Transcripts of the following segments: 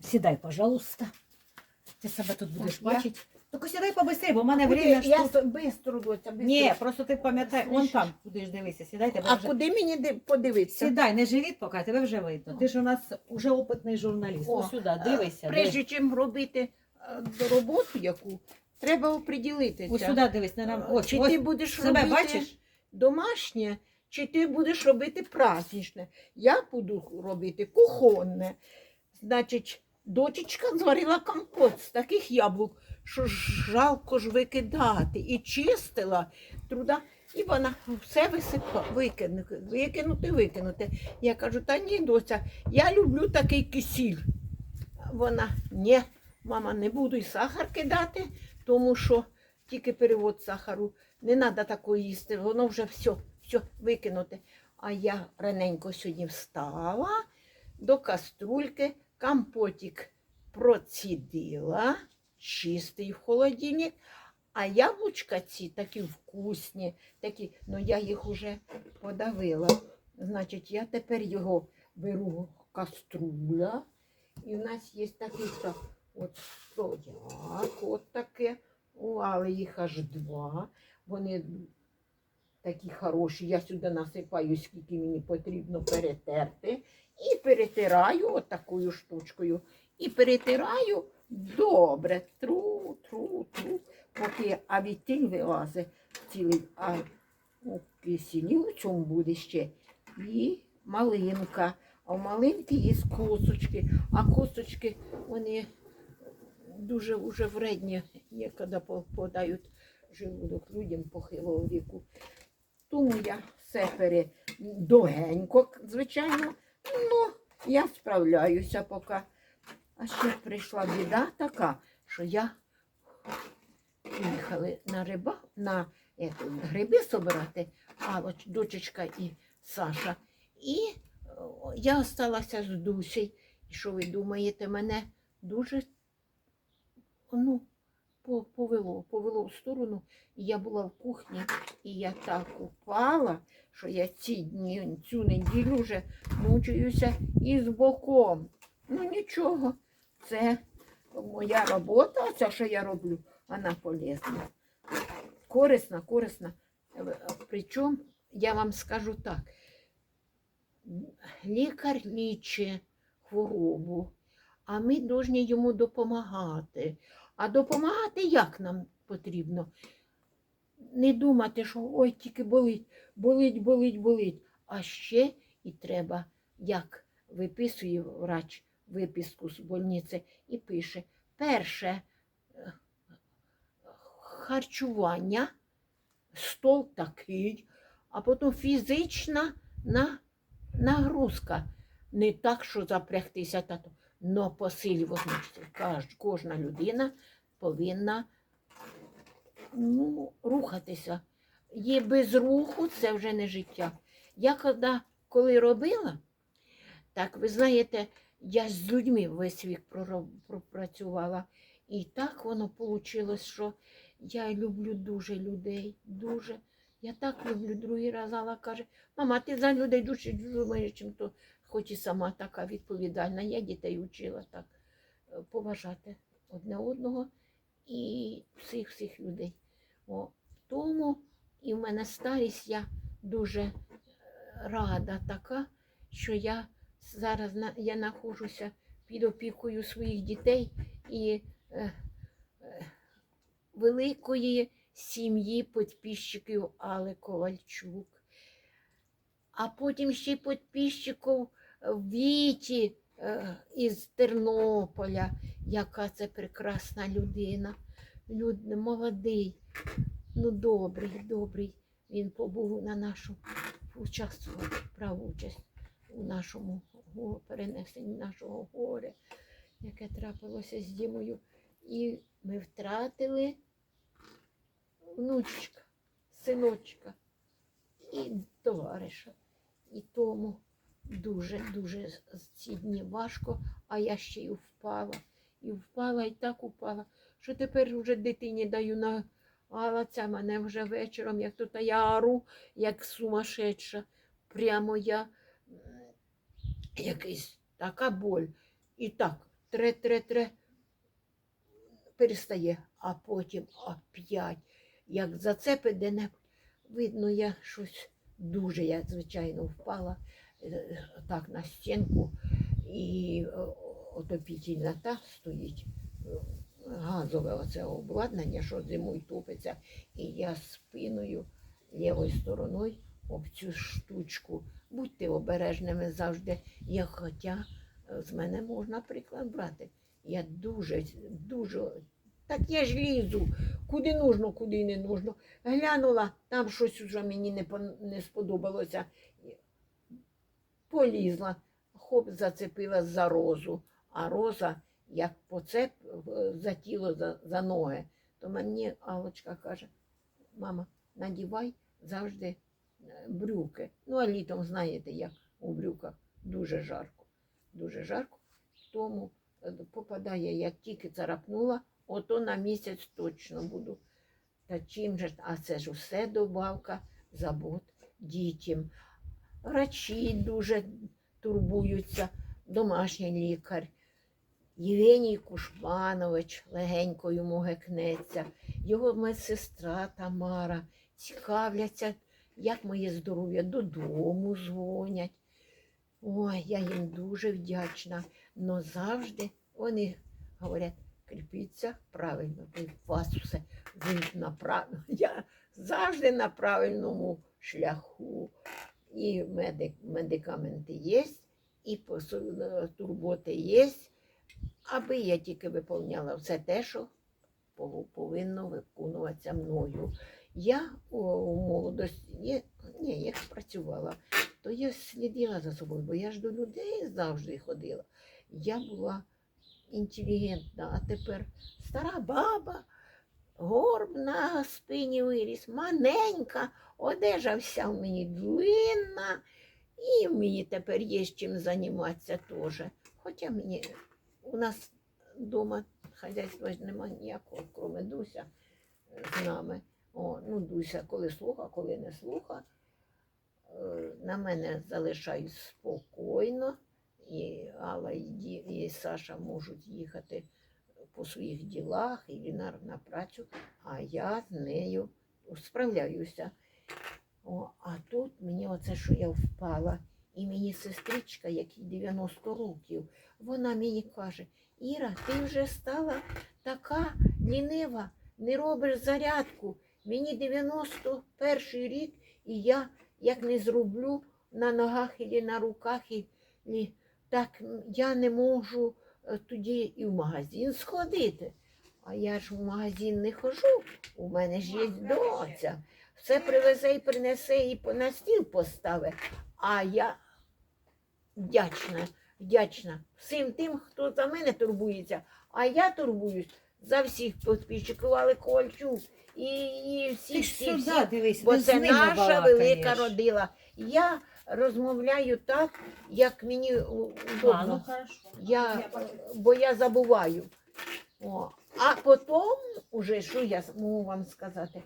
Сідай, пожалуйста. Ти себе тут будеш Так, я? бачити. Тільки сідай побистрій, бо в мене Куди? время я тут. бистро, доця, бистро. Ні, просто ти пам'ятай, он там будеш дивитися. Сідай, тебе А вже... куди мені подивитися? Сідай, не живіт поки, тебе вже видно. Ти ж у нас уже опитний журналіст. О, Ось сюди, дивися. Е, Прежде чим робити е, роботу яку, треба оприділитися. Ось сюди дивись, не нам. Ось, чи ось. ти будеш себе робити бачиш? домашнє, чи ти будеш робити праздничне. Я буду робити кухонне. Значить, дочечка зварила компот з таких яблук, що жалко ж викидати. І чистила труда. І вона все висипа, викинути, викинути, викинути. Я кажу, та ні, доця, я люблю такий кисіль. Вона, ні, мама, не буду і сахар кидати, тому що тільки перевод сахару. Не треба такого їсти, воно вже все, все викинути. А я раненько сьогодні встала до каструльки, компотик процідила, чистий в холодильник. А яблучка ці такі вкусні, такі, ну я їх уже подавила. Значить, я тепер його беру каструля. І в нас є такий що, от стояк, от таке. Але їх аж два. Вони такі хороші. Я сюди насипаю, скільки мені потрібно перетерти. І перетираю от такою штучкою. І перетираю добре. Тру, тру, тру. Поки а відтіль вилазить цілий. А у кисілі у цьому буде ще і малинка. А в малинки є косточки. А косточки вони дуже вже вредні, коли подають желудок людям похилого віку. Тому я все пере довгенько, звичайно. Ну, я справляюся поки. А ще прийшла біда така, що я їхали на риба, на е, гриби собирати, а от дочечка і Саша. І я залишилася з Дусей. І що ви думаєте, мене дуже ну, повело, повело в сторону. І я була в кухні, і я так упала, що я ці дні, цю неділю вже мучуюся із боком. Ну нічого, це моя робота, це що я роблю, вона полезна. Корисна, корисна. Причому я вам скажу так, лікар лічить хворобу, а ми повинні йому допомагати. А допомагати як нам потрібно? Не думати, що ой, тільки болить, болить, болить, болить. А ще і треба, як виписує врач виписку з больниці і пише: перше е, харчування, стол такий, а потім фізична нагрузка. Не так, що запрягтися, та но посилювати. Кож- Кожна людина повинна ну, рухатися. Є без руху це вже не життя. Я коли, коли робила, так ви знаєте, я з людьми весь вік пропрацювала. І так воно вийшло, що я люблю дуже людей. Дуже. Я так люблю. Другий раз Алла каже, мама, ти за людей дуже думаєш, чим то хоч і сама така відповідальна. Я дітей учила так е, поважати одне одного і всіх всіх людей. О, тому і в мене старість я дуже е, рада така, що я зараз я знаходжуся під опікою своїх дітей і е, е, великої сім'ї підписчиків Алли Ковальчук. А потім ще й підписчиків Віті е, із Тернополя, яка це прекрасна людина. Люд, молодий, ну добрий, добрий. Він побув на нашу участвував, брав участь у нашому перенесенні нашого горя, яке трапилося з Дімою. І ми втратили внучечка, синочка і товариша. І тому дуже-дуже ці дні важко, а я ще й впала. І впала, і так упала, що тепер вже дитині даю на. Це мене вже вечором, як тут я ору, як сумасшедша. Прямо я якийсь така боль. І так, тре-тре-тре, перестає, а потім опять, як зацепить де видно, я щось дуже, я, звичайно, впала так на стінку, і е, отопітельна та стоїть. е, Газове оце обладнання, що зимою топиться, і я спиною лівою стороною об цю штучку. Будьте обережними завжди. Я хоча е, з мене можна приклад брати. Я дуже, дуже. Так я ж лізу, куди нужно, куди не нужно. Глянула, там щось уже мені не, не сподобалося. Полізла, хоп, зацепила за розу, а роза як поцеп е, за тіло, за, за ноги. То мені Алочка каже, мама, надівай завжди е, брюки. Ну, а літом знаєте, як у брюках дуже жарко. Дуже жарко. Тому е, попадає, як тільки царапнула, ото на місяць точно буду. Та чим же, а це ж усе добавка забот дітям. Врачі дуже турбуються, домашній лікар. Євгеній Кушманович легенько йому гекнеться, його медсестра Тамара цікавляться, як моє здоров'я додому дзвонять. Ой, я їм дуже вдячна. Но завжди вони говорять, кріпіться правильно, ви у вас все ви на Я завжди на правильному шляху. І медик, медикаменти є, і турботи є, аби я тільки виповняла все те, що повинно виконуватися мною. Я у молодості, ні, ні, як працювала, то я слідила за собою, бо я ж до людей завжди ходила. Я була інтелігентна, а тепер стара баба, горб на спині виріс, маненька, одежа вся в мені длинна, і мені тепер є чим займатися теж. Хоча мені у нас вдома хазяйства немає ніякого, крім Дуся е, з нами. О, ну, Дуся, коли слуха, коли не слуха. Е, На мене залишають спокійно, і Алла і, Ді- і Саша можуть їхати по своїх ділах і на, на працю, а я з нею справляюся. О, а тут мені оце, що я впала, і мені сестричка, якій 90 років, вона мені каже, Іра, ти вже стала така лінива, не робиш зарядку. Мені 91 рік, і я як не зроблю на ногах і на руках, і, і так я не можу тоді і в магазин сходити. А я ж в магазин не хожу, у мене ж є доця. Все привезе і принесе і на стіл поставить. А я вдячна, вдячна всім тим, хто за мене турбується. А я турбуюсь за всіх підписчиків, але Ковальчук і, і всі, всі, всі. дивись, Бо це наша велика родила. Я розмовляю так, як мені у- А, ну Я, бо я забуваю. О, а потім, уже, що я можу вам сказати,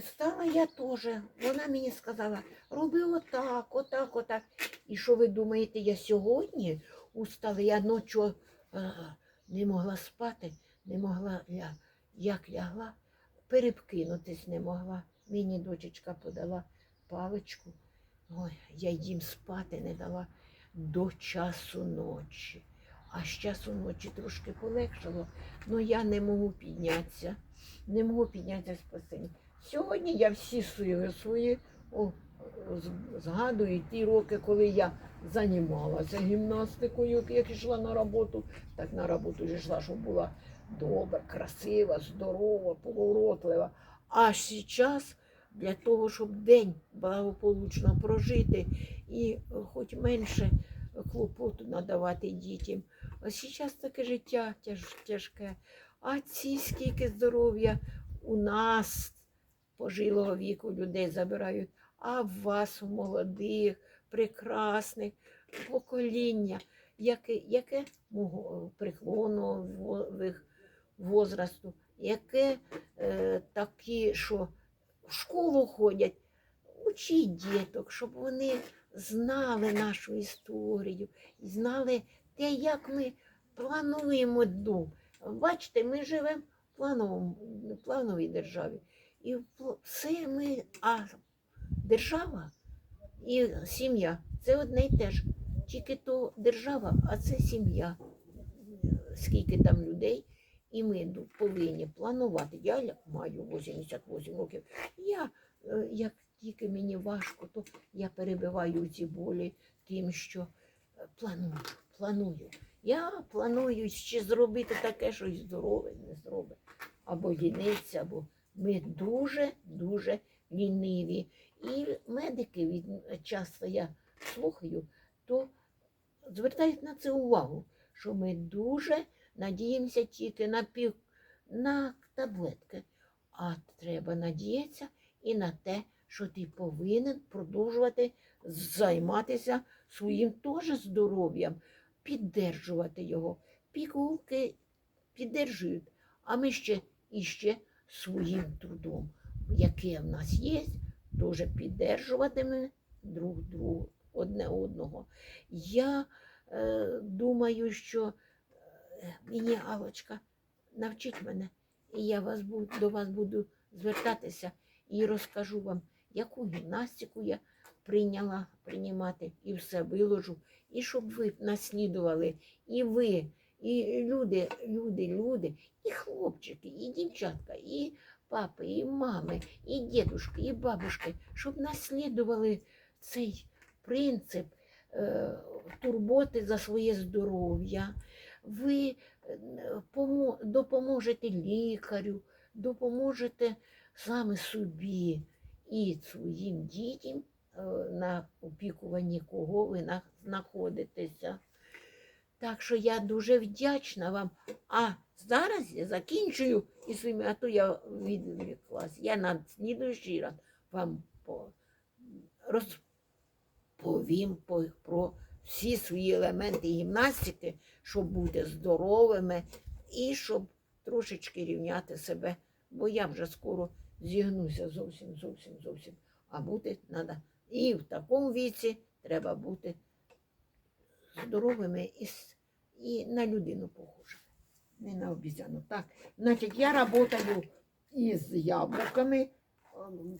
стала я теж. Вона мені сказала, роби отак, отак, отак. І що ви думаєте, я сьогодні устала, я ночі не могла спати, не могла, ля, як лягла, перепкинутись не могла. Мені дочечка подала паличку. Ой, я їм спати не дала до часу ночі. А з часу ночі трошки полегшало, але я не можу піднятися. Не можу піднятися з постелі. Сьогодні я всі сили свої о, згадую ті роки, коли я займалася гімнастикою, як йшла на роботу, так на роботу йшла, щоб була добра, красива, здорова, поворотлива. А зараз для того, щоб день благополучно прожити і хоч менше клопоту надавати дітям. А зараз таке життя тяж, тяжке. А ці скільки здоров'я у нас пожилого віку людей забирають, а в вас, у молодих, прекрасних покоління, яке, яке мого преклонного возрасту, яке е, такі, що в школу ходять, учіть діток, щоб вони знали нашу історію, знали те, як ми плануємо дом. Бачите, ми живемо в плановій державі. І все ми, а держава і сім'я це одне й те ж. Тільки то держава, а це сім'я. Скільки там людей, і ми повинні планувати. Я маю 88 років. Я, е, як тільки мені важко, то я перебиваю ці болі тим, що е, планую, планую. Я планую ще зробити таке, що здорове, не здорове. Або ліниться, або ми дуже-дуже ліниві. І медики від часто я слухаю, то звертають на це увагу, що ми дуже надіємося тільки на пів на таблетки. А треба надіятися і на те, що ти повинен продовжувати займатися своїм теж здоров'ям, піддержувати його. Пігулки піддержують, а ми ще іще своїм трудом, яке в нас є, теж піддержуватиме друг другу одне одного. Я е, думаю, що мені Алочка навчить мене, і я вас буду, до вас буду звертатися і розкажу вам, яку гімнастику я прийняла приймати і все виложу, і щоб ви наслідували, і ви, і люди, люди, люди, і хлопчики, і дівчатка, і папи, і мами, і дідушки, і бабушки, щоб наслідували цей принцип е, турботи за своє здоров'я. Ви е, допоможете лікарю, допоможете саме собі і своїм дітям, е, на опікуванні кого ви знаходитеся. Так що я дуже вдячна вам. А зараз я закінчую і своїми, а то я відвіклась. Я на слідуючий раз вам по, розповім про всі свої елементи гімнастики, щоб бути здоровими і щоб трошечки рівняти себе. Бо я вже скоро зігнуся зовсім, зовсім, зовсім. А бути треба. І в такому віці треба бути здоровими і, і на людину похожими. Не на обізяну. Так, значить, я працюю із яблуками,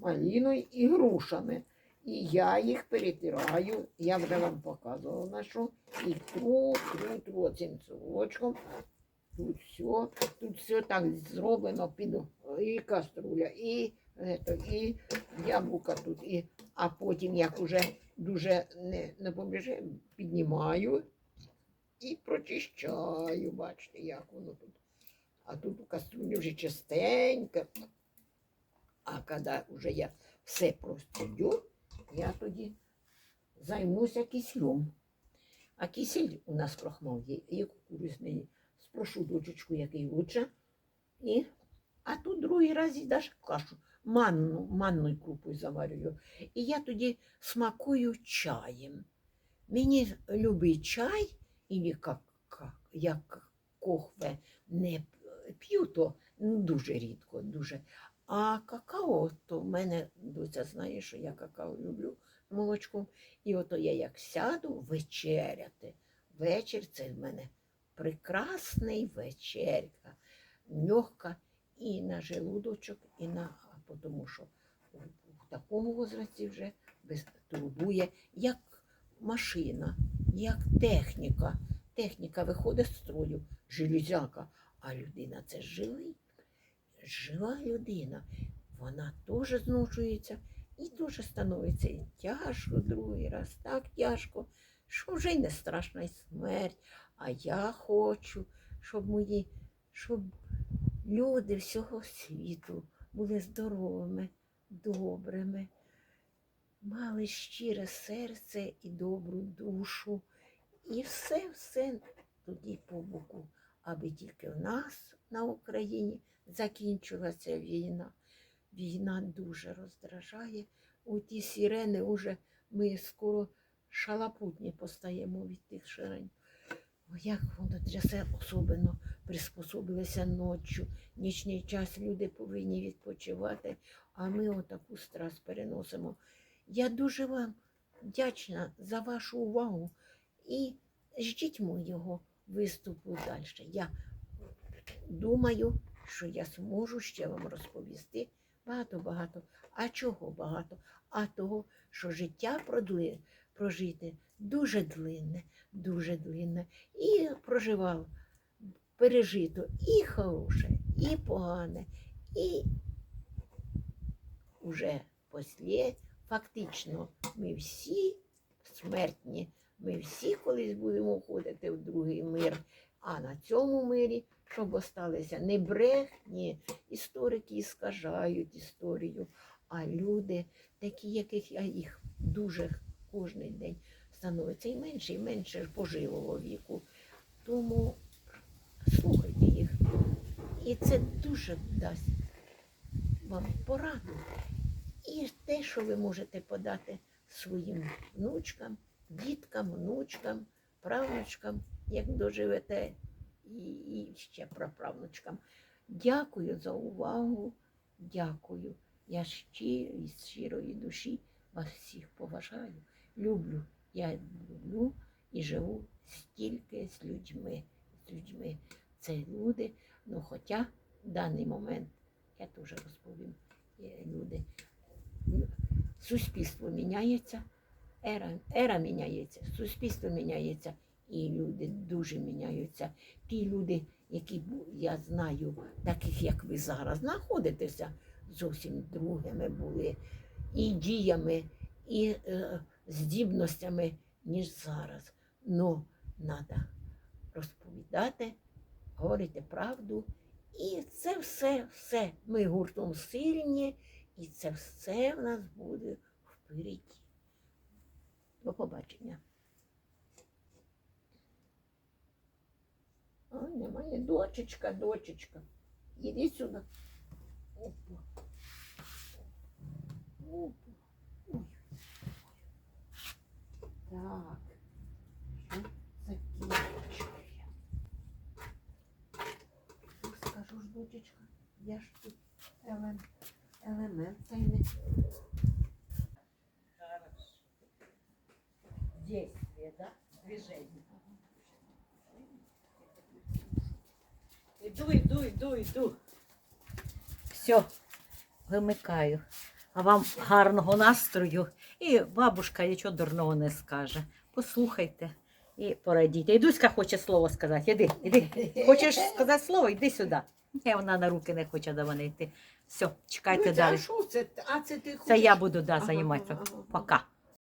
малиною і грушами. І я їх перетираю, я вже вам показувала на що. І тру, тру, тру цим цілочком. Тут все, тут все так зроблено під і каструля, і, і яблука тут. І, а потім, як уже дуже не, не побіже, піднімаю і прочищаю. Бачите, як воно тут. А тут у каструлі вже чистенько. А коли вже я все прострілю, я тоді займуся кисілем. А кисель у нас крохмал є, і кукурузний. Спрошу дочечку, який лучше. І, а тут другий раз їдаш кашу. Манну, манною крупою заварюю. І я тоді смакую чаєм. Мені любий чай, і як, як кохве не п'ю, то ну, дуже рідко, дуже. А какао, то в мене доця знає, що я какао люблю молочком. І ото я як сяду вечеряти. Вечір це в мене прекрасний вечерка, легка і на желудочок, і на, тому що в такому возрасті вже турбує, як машина, як техніка. Техніка виходить з строю, железяка, а людина це живий, жива людина. Вона теж зношується і теж становиться тяжко другий раз, так тяжко, що вже й не страшна смерть. А я хочу, щоб мої, щоб люди всього світу були здоровими, добрими, мали щире серце і добру душу. І все, все тоді по боку, аби тільки в нас на Україні закінчилася війна. Війна дуже роздражає. У ті сирени вже ми скоро шалапутні постаємо від тих ширень. Як воно трясе особливо приспособилися ночі. Нічний час люди повинні відпочивати, а ми отаку страс переносимо. Я дуже вам вдячна за вашу увагу і ждіть моєго виступу далі. Я думаю, що я зможу ще вам розповісти багато-багато. А чого багато? А того, що життя продли, прожити дуже длинне, дуже длинне. І проживав пережито і хороше, і погане, і уже після, фактично, ми всі смертні, ми всі колись будемо входити в другий мир. А на цьому мирі, щоб осталися не брехні, історики скажають історію, а люди, такі, яких я їх дуже кожен день становиться і менше, і менше поживого віку. Тому слухайте їх. І це дуже дасть вам пораду. І те, що ви можете подати своїм внучкам, діткам, внучкам, правнучкам, як доживете, і, і ще праправнучкам. Дякую за увагу. Дякую. Я щиро із щирої душі вас всіх поважаю. Люблю. Я люблю і живу стільки з людьми. З людьми. Це люди. Ну, хоча в даний момент я теж розповім люди. Суспільство міняється, ера, ера міняється, суспільство міняється, і люди дуже міняються. Ті люди, які я знаю, таких як ви зараз знаходитеся, зовсім другими були і діями, і е, здібностями, ніж зараз. Ну, треба розповідати, говорити правду. І це все, все. Ми гуртом сильні, і це все в нас буде впереді. До побачення. Ой, немає. Дочечка, дочечка. Іди сюди. Опа. Опа. Ой. Так. Що закінчує? Ну, скажу ж, дочечка, я ж тут елемент, елемент цей не. Действие, да? Движение. Іду, іду, іду, іду. Все, вимикаю. А вам гарного настрою. І бабушка нічого дурного не скаже. Послухайте і порадійте. І Дуська хоче слово сказати. Іди, іди. Хочеш сказати слово? Йди сюди. Ні, вона на руки не хоче до мене йти. Все, чекайте Ну, далі. А що це? А це ти Це хочеш? я буду да, Ага, займатися. ага, ага. Пока.